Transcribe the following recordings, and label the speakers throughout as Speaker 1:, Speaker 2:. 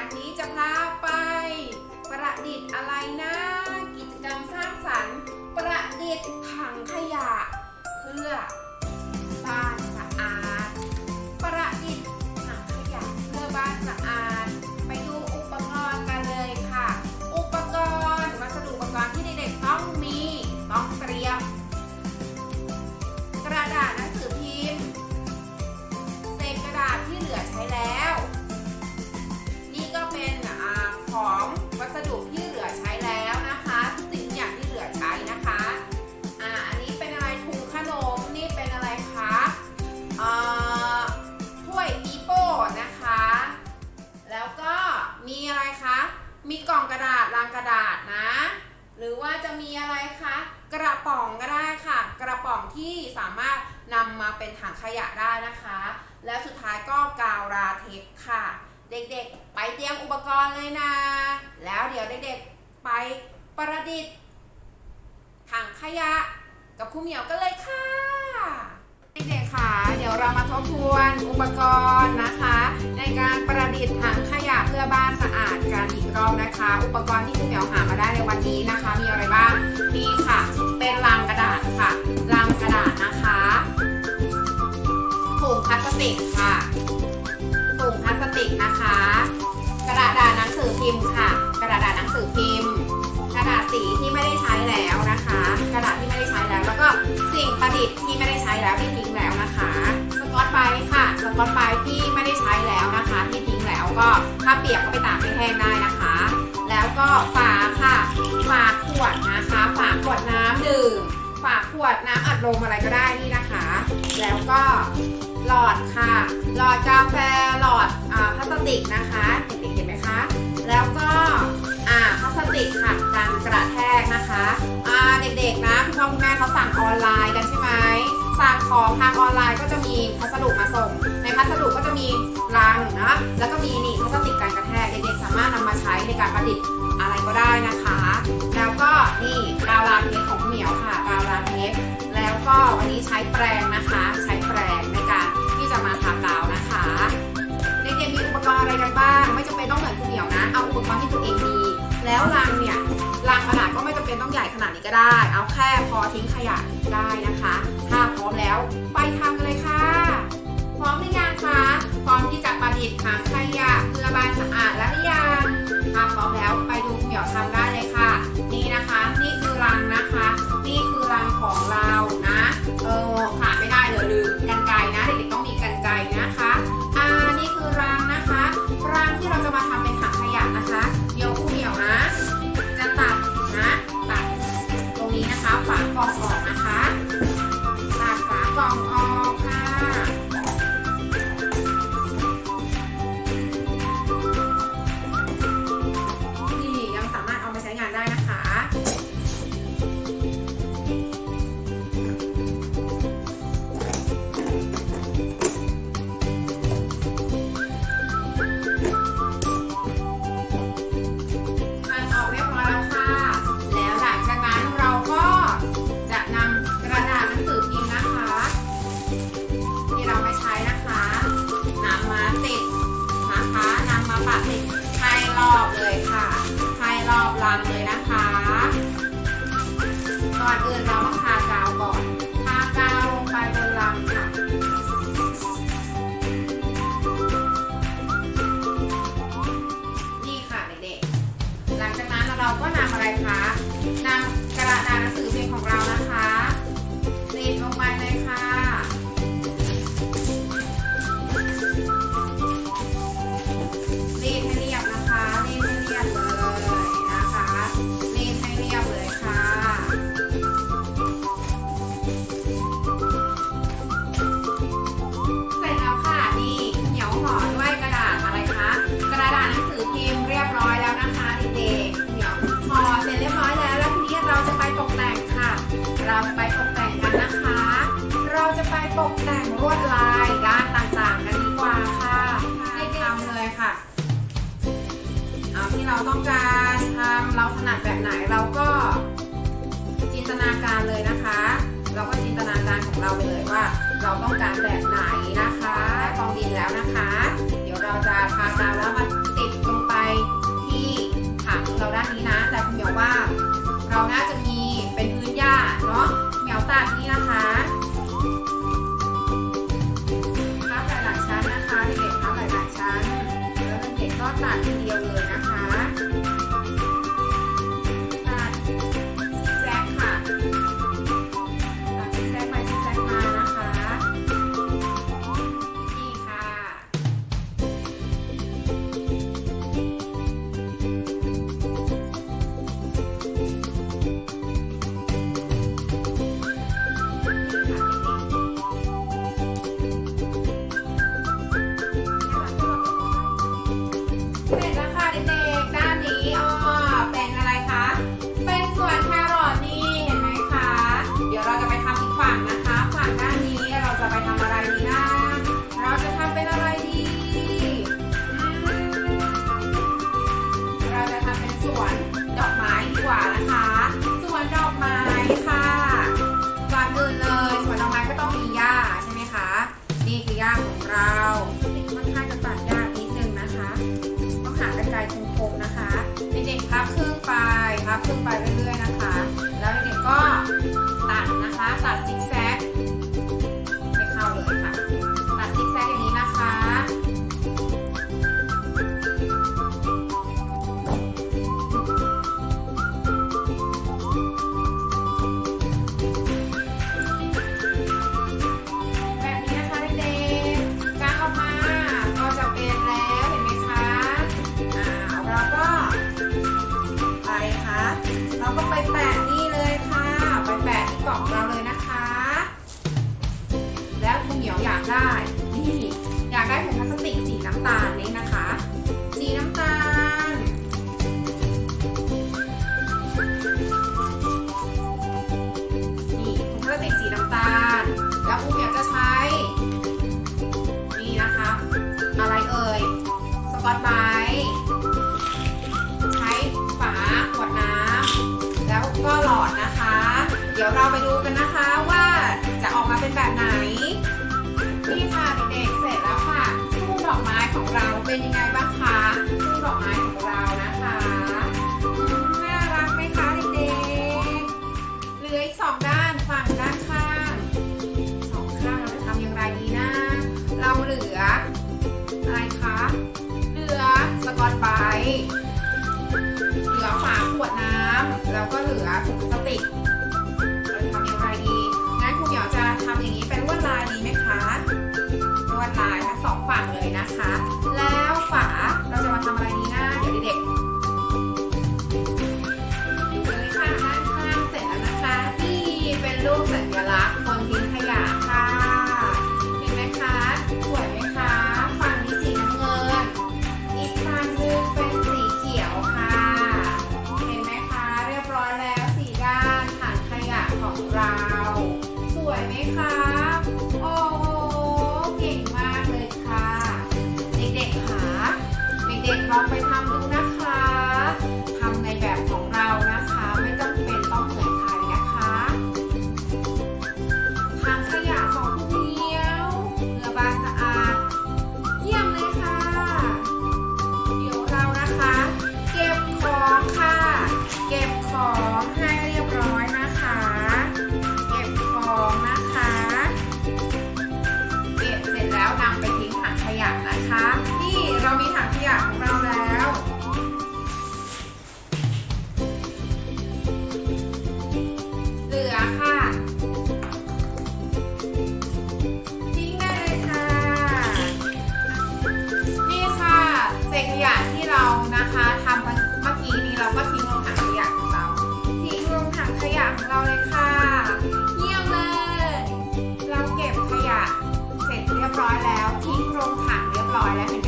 Speaker 1: วันนี้จะพาไปประดิษฐ์อะไรนะ กิจกรรมสร้างสรรค์ ประดิษฐ์ถังขยะ เพื่อ จะมีอะไรคะ กระป๋องก็ได้ค่ะ กระป๋องที่สามารถนำมาเป็นถังขยะได้นะคะ แล้วสุดท้ายก็กาวราเทคค่ะ เด็กๆ ไปเตรียมอุปกรณ์เลยนะ แล้วเดี๋ยวเด็กๆ ไปประดิษฐ์ ถังขยะกับครูเหมียวกันเลยค่ะ เด็กๆ ค่ะ เดี๋ยวเรามาทบทวนอุปกรณ์นะคะ ในการประดิษฐ์ถังขยะเพื่อบ้านสะอาดกันอีกรอบนะคะ อุปกรณ์ที่ครูเหมียวหามาได้ในวันนี้นะคะ มีอะไรบ้าง นี่ค่ะ เป็นลังกระดาษค่ะลังกระดาษนะคะถุงพลาสติกค่ะถุงพลาสติกนะคะ กระดาษหนังสือพิมพ์ค่ะ กระดาษหนังสือพิมพ์ กระดาษสีที่ไม่ได้ใช้แล้วนะคะ กระดาษที่ไม่ได้ใช้แล้ว แล้วก็สิ่งประดิษฐ์ที่ไม่ได้ใช้แล้วที่ทิ้งแล้วนะคะสกอตไบค่ะสกอตไบที่ไม่ได้ใช้แล้วนะคะ ที่ทิ้งแล้วก็ถ้าเปียกก็ไปตากให้แห้งได้นะคะ ก็ฝาค่ะ ฝาขวดนะคะ ฝาขวดน้ำดื่ม ฝาขวดน้ำอัดลมอะไรก็ได้นี่นะคะ แล้วก็หลอดค่ะ หลอดกาแฟ หลอดอพลาสติกนะคะเด็กๆเห็นไหมคะ แล้วก็อ่พลาสติกค่ะกันกระแทกนะคะเด็กๆนะคุณพ่อคุณแม่เขาสั่งออนไลน์กันใช่ไหมสั่งของทางออนไลน์ก็จะมีพัสดุมาส่ง ในพัสดุก็จะมีรังนะแล้วก็มีนี่พลาสติกกันกระแทกเด็กๆสามารถนำมาใช้ในการประดิษฐ์ ก็ได้นะคะ แล้วก็นี่กาวลาเทปของเหมียวค่ะกาวลาเทปแล้วก็วันนี้ใช้แปรงนะคะ ใช้แปรงในการที่จะมาทากาวนะคะเด็กๆมีอุปกรณ์อะไรกันบ้าง ไม่จำเป็นต้องเหมือนคุณเหมียวนะ เอาอุปกรณ์ที่ตัวเองมีแล้วรังเนี่ยรังขนาดก็ไม่จำเป็นต้องใหญ่ขนาดนี้ก็ได้ เอาแค่พอทิ้งขยะได้นะคะ ถ้าพร้อมแล้วไปทำกันเลยค่ะ พร้อมหรือยังคะพร้อมที่จะประดิษฐ์ถัง ตกแต่งลวดลายด้านต่างๆกันดีกว่าค่ะให้ทำเลยค่ะเอาที่เราต้องการทำเราถนัดแบบไหนเราก็จินตนาการเลยนะคะ เราก็จินตนาการของเราเลยว่า เราต้องการแบบไหนนะคะกองดินแล้วนะคะ เดี๋ยวเราจะทากาวแล้วมาติดลงไปที่ถังเราด้านนี้นะ แต่คุณเดี๋ยวว่าเราน่าจะาทีเดียวเลยนะคะ เด็กๆพับครึ่งปลายพับครึ่งไปเรื่อย เหมียวอยากได้นี่อยากได้ถุงพลาสติกสีน้ำตาลนี่นะคะ สีน้ำตาล นี่ถุงพลาสติกสีน้ำตาล แล้วคุณเหมียวจะใช้ นี่นะคะ อะไรเอ่ย สกอตไบใช้ฝาขวดน้ำแล้วก็หลอดนะคะ เดี๋ยวเราไปดูกันนะคะว่าจะออกมาเป็นแบบไหน นี่ค่ะเด็กๆเสร็จแล้วค่ะทุ่งดอกไม้ของเราเป็นยังไงบ้างคะทุ่งดอกไม้ของเรานะคะน่ารักไหมคะเด็กๆเหลืออีกสองด้านฝั่งด้านข้างสองข้างเราจะทำอย่างไรดีนะ เราเหลืออะไรคะเหลือสกอตไบเหลือฝาขวดน้ำแล้วก็เหลือถุงพลาสติก นะคะะที่เรานะคะทำเมื่อกี้นี้เราก็ทิ้งลงถังขยะของเรา ทิ้งลงถังขยะของเราเลยค่ะ เยี่ยมเลย เราเก็บขยะเสร็จเรียบร้อยแล้ว ทิ้งลงถังเรียบร้อยแล้วเห็นไหม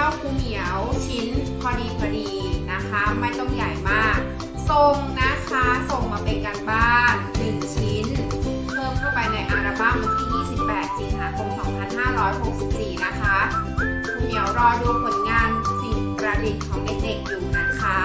Speaker 1: ต้องใหญ่เท่าคูเหมียวชิ้นพอดีพอดีนะคะ ไม่ต้องใหญ่มากทรงนะคะส่งมาเป็นการบ้านหนึ่งชิ้น เพิ่มเข้าไปในอัลบั้มวันที่ 28 สิงหาคม 2564 นะคะคูเหมียวรอดูผลงานสิ่งประดิษฐ์ของเด็กๆอยู่นะคะ